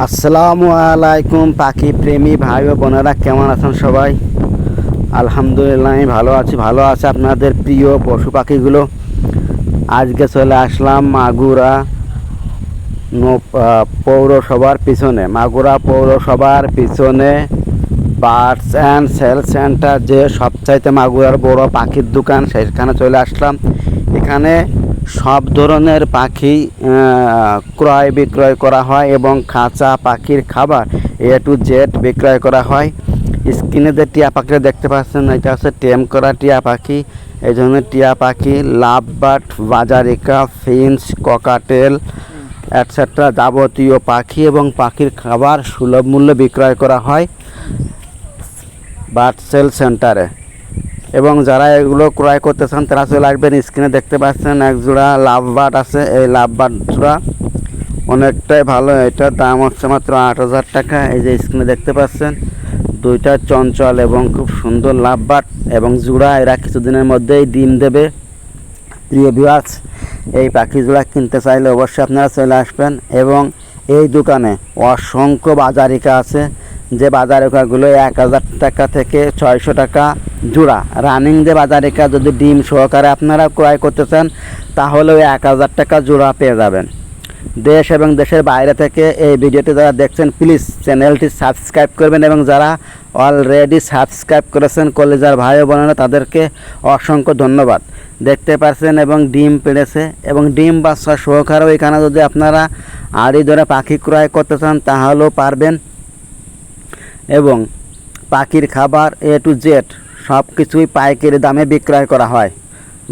আসসালামু আলাইকুম পাখি প্রেমী ভাই ও বোনেরা, কেমন আছেন সবাই? আলহামদুলিল্লাহ, আমি ভালো আছি, ভালো আছে আপনাদের প্রিয় পশু পাখিগুলো। আজকে চলে আসলাম মাগুরা পৌরসভার পিছনে। মাগুরা পৌরসভার পিছনে বার্ডস অ্যান্ড সেল সেন্টার, যে সবচাইতে মাগুরার বড় পাখির দোকান, সেখানে চলে আসলাম। এখানে সব ধরনের পাখি ক্রয় বিক্রয় করা হয় এবং খাঁচা পাখির খাবার এ টু জেড বিক্রয় করা হয়। স্ক্রিনে যে টিয়া পাখিটা দেখতে পাচ্ছেন, এটা হচ্ছে টেম করা টিয়া পাখি। এই ধরনের টিয়া পাখি lovebird budgerigar finches cockatiel etcetera যাবতীয় পাখি এবং পাখির খাবার সুলভ মূল্যে বিক্রয় করা হয়। বার্ড সেল সেন্টারে। এবং যারা এগুলো ক্রয় করতে চান, তারা চলে আসবেন, স্ক্রিনে দেখতে পাচ্ছেন এক জোড়া লাভ বাট আছে। এই লাভ বাট জোড়া অনেকটাই ভালো, এটার দাম হচ্ছে মাত্র আট হাজার টাকা। এই যে স্ক্রিনে দেখতে পাচ্ছেন, দুইটা চঞ্চল এবং খুব সুন্দর লাভ বাট এবং জোড়া, এরা কিছুদিনের মধ্যেই ডিম দেবে। প্রিয় ভিউয়ার্স এই পাখি জোড়া কিনতে চাইলে অবশ্যই আপনারা চলে আসবেন এবং এই দোকানে অসংখ্য বাজারিকা আছে। যে বাজার বাজারিকাগুলো এক হাজার টাকা থেকে ছয়শো টাকা জোড়া। রানিং যে বাজার বাজারিকা যদি ডিম সহকারে আপনারা ক্রয় করতে চান, তাহলেও এক হাজার টাকা জোড়া পেয়ে যাবেন। দেশ এবং দেশের বাইরে থেকে এই ভিডিওটি যারা দেখছেন প্লিজ চ্যানেলটি সাবস্ক্রাইব করবেন এবং যারা অলরেডি সাবস্ক্রাইব করেছেন, কলেজার ভাই বোনেরা, তাদেরকে অসংখ্য ধন্যবাদ। দেখতে পাচ্ছেন এবং ডিম পেড়েছে এবং ডিম বাচ্চা সহকারেও এখানে যদি আপনারা আড়ি ধরে পাখি ক্রয় করতে চান, তাহলেও পারবেন। এবং পাখির খাবার এ টু জেড সব কিছুই পাইকারি দামে বিক্রয় করা হয়।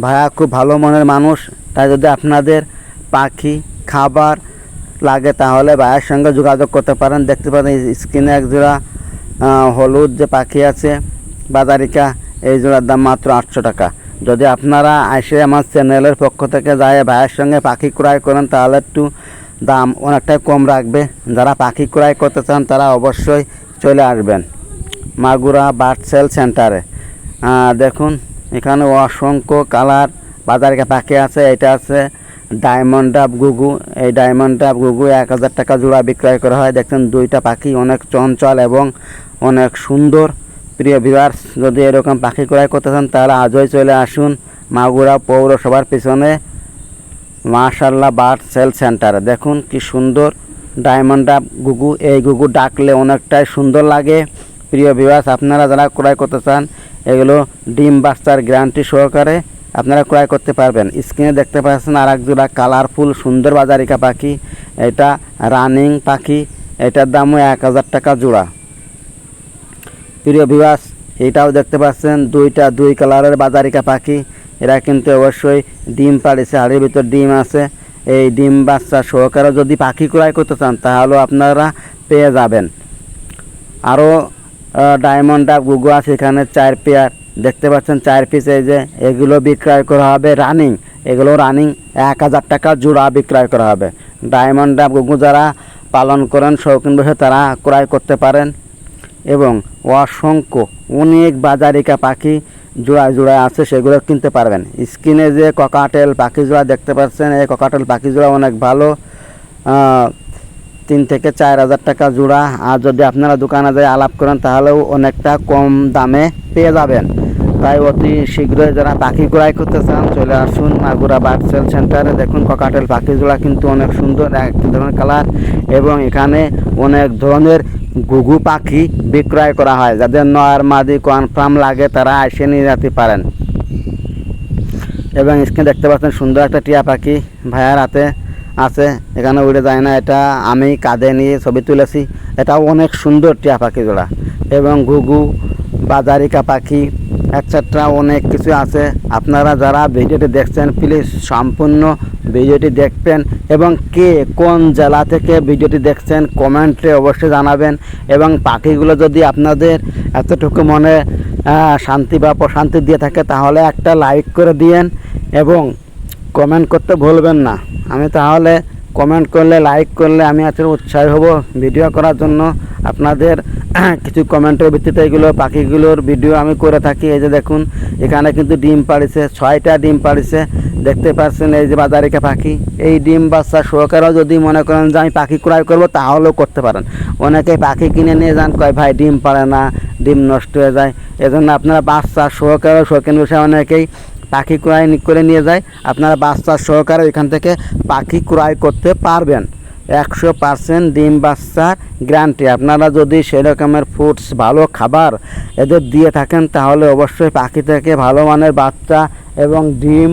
ভাইয়া, খুব ভালো মনের মানুষ, তাই যদি আপনাদের পাখি, খাবার লাগে তাহলে ভাইয়ের সঙ্গে যোগাযোগ করতে পারেন। দেখতে পারেন স্ক্রিনে এক জোড়া হলুদ যে পাখি আছে, বাজারিকা, এই জোড়ার দাম মাত্র আটশো টাকা। যদি আপনারা এসে আমার চ্যানেলের পক্ষ থেকে যায় ভাইয়ের সঙ্গে পাখি ক্রয় করেন, তাহলে একটু দাম অনেকটাই কম রাখবে। যারা পাখি ক্রয় করতে চান, তারা অবশ্যই চলে আসবেন। মাগুরা বার্ড সেল সেন্টারে। দেখুন, এখানে অসংখ্য কালার বাজারে পাখি আছে, এটা আছে ডায়মন্ড ডাব গুগু। এই ডায়মন্ড ডাব গুগু এক হাজার টাকা জোড়া বিক্রয় করা হয়। দেখছেন, দুইটা পাখি অনেক চঞ্চল এবং অনেক সুন্দর। প্রিয় ভিউয়ার্স যদি এরকম পাখি ক্রয় করতে চান, তাহলে আজই চলে আসুন মাগুরা পৌরসভার পিছনে মাশাল্লাহ বার্ড সেল সেন্টারে। দেখুন, কি সুন্দর ডায়মন্ড ডাব, গুগু, এই গুগু ডাকলে অনেকটাই সুন্দর লাগে। প্রিয় বিভাস আপনারা যারা ক্রয় করতে চান, এগুলো ডিম বাচ্চার গ্যারান্টি সহকারে আপনারা ক্রয় করতে পারবেন। স্ক্রিনে দেখতে পাচ্ছেন আর এক জোড়া কালারফুল সুন্দর বাজারিকা পাখি। এটা রানিং পাখি, এটার দামও এক হাজার টাকা জোড়া। প্রিয় বিভাস এটাও দেখতে পাচ্ছেন দুইটা দুই কালারের বাজারিকা পাখি। এরা কিন্তু অবশ্যই ডিম পাড়েছে, হাড়ির ভিতর ডিম আছে। এই ডিম বাচ্চা সহকারে যদি পাখি ক্রয় করতে চান তাহলেও আপনারা পেয়ে যাবেন। আরও ডায়মন্ড ডাব গুগু আছে, এখানে চার পেয়ার দেখতে পাচ্ছেন চার পিস এই যে এগুলো বিক্রয় করা হবে রানিং এগুলো রানিং এক হাজার টাকা জোড়া বিক্রয় করা হবে। ডায়মন্ড ডাব গুগু যারা পালন করেন, শৌখিন বসে তারা ক্রয় করতে পারেন। এবং অসংখ্য, অনেক বাজারিকা পাখি জোড়ায় জোড়ায় আছে, সেগুলো কিনতে পারবেন। স্ক্রিনে যে ককাটেল পাখি জোড়া দেখতে পাচ্ছেন, এই ককাটেল পাখি জোড়া অনেক ভালো। তিন থেকে চার হাজার টাকা জোড়া। আর যদি আপনারা দোকানে যায় আলাপ করেন, তাহলেও অনেকটা কম দামে পেয়ে যাবেন। তাই অতি শীঘ্রই যারা পাখি ক্রয় করতে চান, চলে আসুন মাগুরা বার্ড সেল সেন্টারে। দেখুন ককাটেল পাখি জোড়া কিন্তু অনেক সুন্দর, এক ধরনের কালার। এবং এখানে অনেক ধরনের ঘুঘু পাখি বিক্রয় করা হয়, যাদের নয়ার মাদি কনফার্ম লাগে তারা এসে নিয়ে যেতে পারেন। এবং স্ক্রিনে দেখতে পাচ্ছেন সুন্দর একটা টিয়া পাখি ভাইয়ার হাতে আছে, এখানে উড়ে যায় না, এটা আমি কাঁধে নিয়ে ছবি তুলেছি। এটাও অনেক সুন্দর টিয়া পাখি জোড়া। এবং ঘুঘু, বাজারিকা পাখি এটসেট্রা অনেক কিছু আছে। আপনারা যারা ভিডিওটি দেখছেন প্লিজ সম্পূর্ণ ভিডিওটি দেখবেন এবং কে কোন জেলা থেকে ভিডিওটি দেখছেন কমেন্টে অবশ্যই জানাবেন এবং পাখিগুলো যদি আপনাদের এতটুকু মনে শান্তি বা প্রশান্তি দিয়ে থাকে তাহলে একটা লাইক করে দিয়েন এবং কমেন্ট করতে ভুলবেন না। আমি তাহলে কমেন্ট করলে, লাইক করলে আমি আসলে উৎসাহী হব ভিডিও করার জন্য আপনাদের কিছু কমেন্টের ভিত্তিতে এগুলো পাখিগুলোর ভিডিও আমি করে থাকি। এই যে দেখুন, এখানে কিন্তু ডিম পাড়িছে, ছয়টা ডিম পাড়িছে। দেখতে পাচ্ছেন এই যে বাজারিকা পাখি? এই ডিম বাচ্চা সহকারেও যদি মনে করেন যে আমি পাখি ক্রয় করব, তাহলেও করতে পারেন। অনেকে পাখি কিনে নিয়ে যান, কয়, ভাই, ডিম পারে না, ডিম নষ্ট হয়ে যায়। এজন্য আপনারা বাচ্চা সহকারেও শৌখিন বিষয়ে অনেকেই পাখি ক্রয় করে নিয়ে যায়। আপনারা বাচ্চা সহকারে এখান থেকে পাখি ক্রয় করতে পারবেন। একশো পার্সেন্ট ডিম বাচ্চার গ্যারান্টি। আপনারা যদি সেরকমের ফুডস ভালো খাবার এদের দিয়ে থাকেন, তাহলে অবশ্যই পাখি থেকে ভালো মানের বাচ্চা এবং ডিম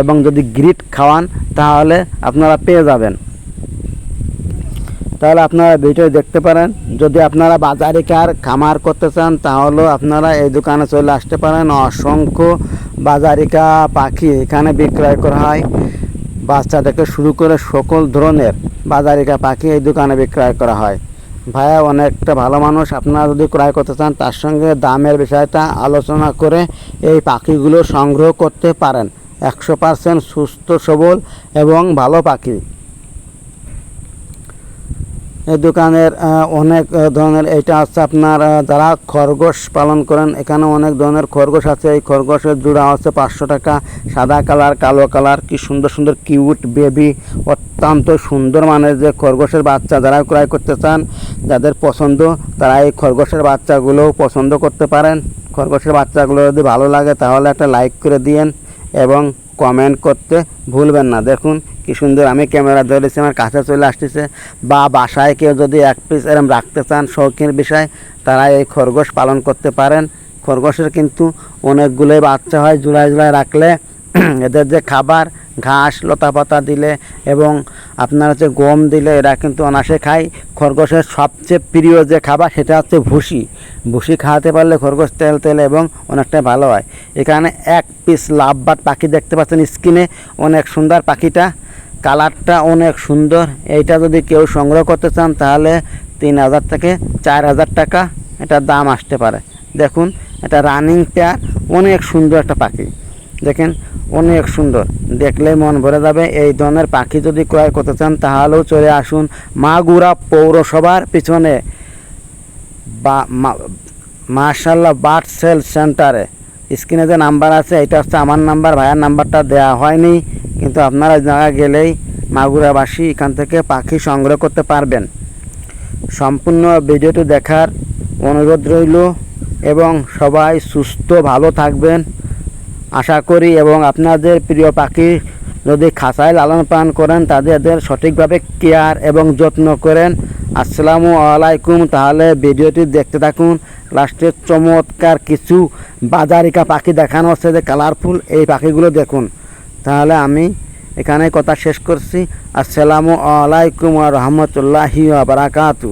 এবং যদি গ্রিট খাওয়ান, তাহলে আপনারা পেয়ে যাবেন। তাহলে আপনারা ভিডিও দেখতে পারেন। যদি আপনারা বাজারিকার খামার করতে চান, তাহলেও আপনারা এই দোকানে চলে আসতে পারেন। অসংখ্য বাজারিকা পাখি এখানে বিক্রয় করা হয়। বাচ্চা থেকে শুরু করে সকল ধরনের বাজারিকা পাখি এই দোকানে বিক্রয় করা হয়। ভাইয়া, অনেকটা ভালো মানুষ। আপনারা যদি ক্রয় করতে চান, তার সঙ্গে দামের বিষয়টা আলোচনা করে এই পাখিগুলো সংগ্রহ করতে পারেন। একশো পার্সেন্ট সুস্থ, সবল এবং ভালো পাখি। দোকানের অনেক ধরনের এটা হচ্ছে আপনার যারা খরগোশ পালন করেন এখানে অনেক ধরনের খরগোশ আছে। এই খরগোশের জোড়া হচ্ছে পাঁচশো টাকা, সাদা কালার, কালো কালার, কি সুন্দর সুন্দর, কিউট বেবি, অত্যন্ত সুন্দর মানের যে খরগোশের বাচ্চা যারা ক্রয় করতে চান, যাদের পছন্দ, তারা এই খরগোশের বাচ্চাগুলো পছন্দ করতে পারেন। খরগোশের বাচ্চাগুলো যদি ভালো লাগে, তাহলে একটা লাইক করে দিয়েন এবং কমেন্ট করতে ভুলবেন না। দেখুন কি সুন্দর, আমি ক্যামেরা ধরেছি, আমার কাছে চলে আসতেছে। বা বাসায় কেউ যদি এক পিস এরম রাখতে চান শৌখিন বিষয়, তারা এই খরগোশ পালন করতে পারেন। খরগোশের কিন্তু অনেকগুলোই বাচ্চা হয়, জুলাই জুলাই রাখলে। এদের যে খাবার ঘাস লতা পাতা দিলে এবং আপনার হচ্ছে গম দিলে এরা কিন্তু অনাসে খায়। খরগোশের সবচেয়ে প্রিয় যে খাবার সেটা হচ্ছে ভুসি। ভুসি খাওয়াতে পারলে খরগোশ তেল তেল এবং অনেকটা ভালো হয়। এখানে এক পিস লাভবাট পাখি দেখতে পাচ্ছেন স্কিনে অনেক সুন্দর পাখিটা। কালারটা অনেক সুন্দর। এইটা যদি কেউ সংগ্রহ করতে চান তাহলে তিন হাজার থেকে চার হাজার টাকা এটা দাম আসতে পারে। দেখুন, এটা রানিং পেয়ার অনেক সুন্দর একটা পাখি। দেখেন, অনেক সুন্দর। দেখলেই মন ভরে যাবে। এই ধরনের পাখি যদি ক্রয় করতে চান, তাহলেও চলে আসুন মাগুরা পৌরসভার পিছনে। বা মার্শাল্লাহ বার্ড সেল সেন্টারে স্ক্রিনে যে নাম্বার আছে, এটা হচ্ছে আমার নাম্বার। ভাইয়ার নাম্বারটা দেওয়া হয়নি, কিন্তু আপনারা জায়গা গেলেই মাগুরাবাসী এখান থেকে পাখি সংগ্রহ করতে পারবেন। সম্পূর্ণ ভিডিওটি দেখার অনুরোধ রইল এবং সবাই সুস্থ, ভালো থাকবেন। আশা করি এবং আপনাদের প্রিয় পাখি যদি খাঁচায় লালন পালন করেন, তাদের সঠিকভাবে কেয়ার এবং যত্ন করেন। আসসালামু আলাইকুম। তাহলে ভিডিওটি দেখতে থাকুন। লাস্টের চমৎকার কিছু বাজারিকা পাখি দেখানো হচ্ছে যে কালারফুল এই পাখিগুলো দেখুন। তাহলে আমি এখানে কথা শেষ করছি। আসসালামু আলাইকুম রহমতুল্লাহি বারাকাতু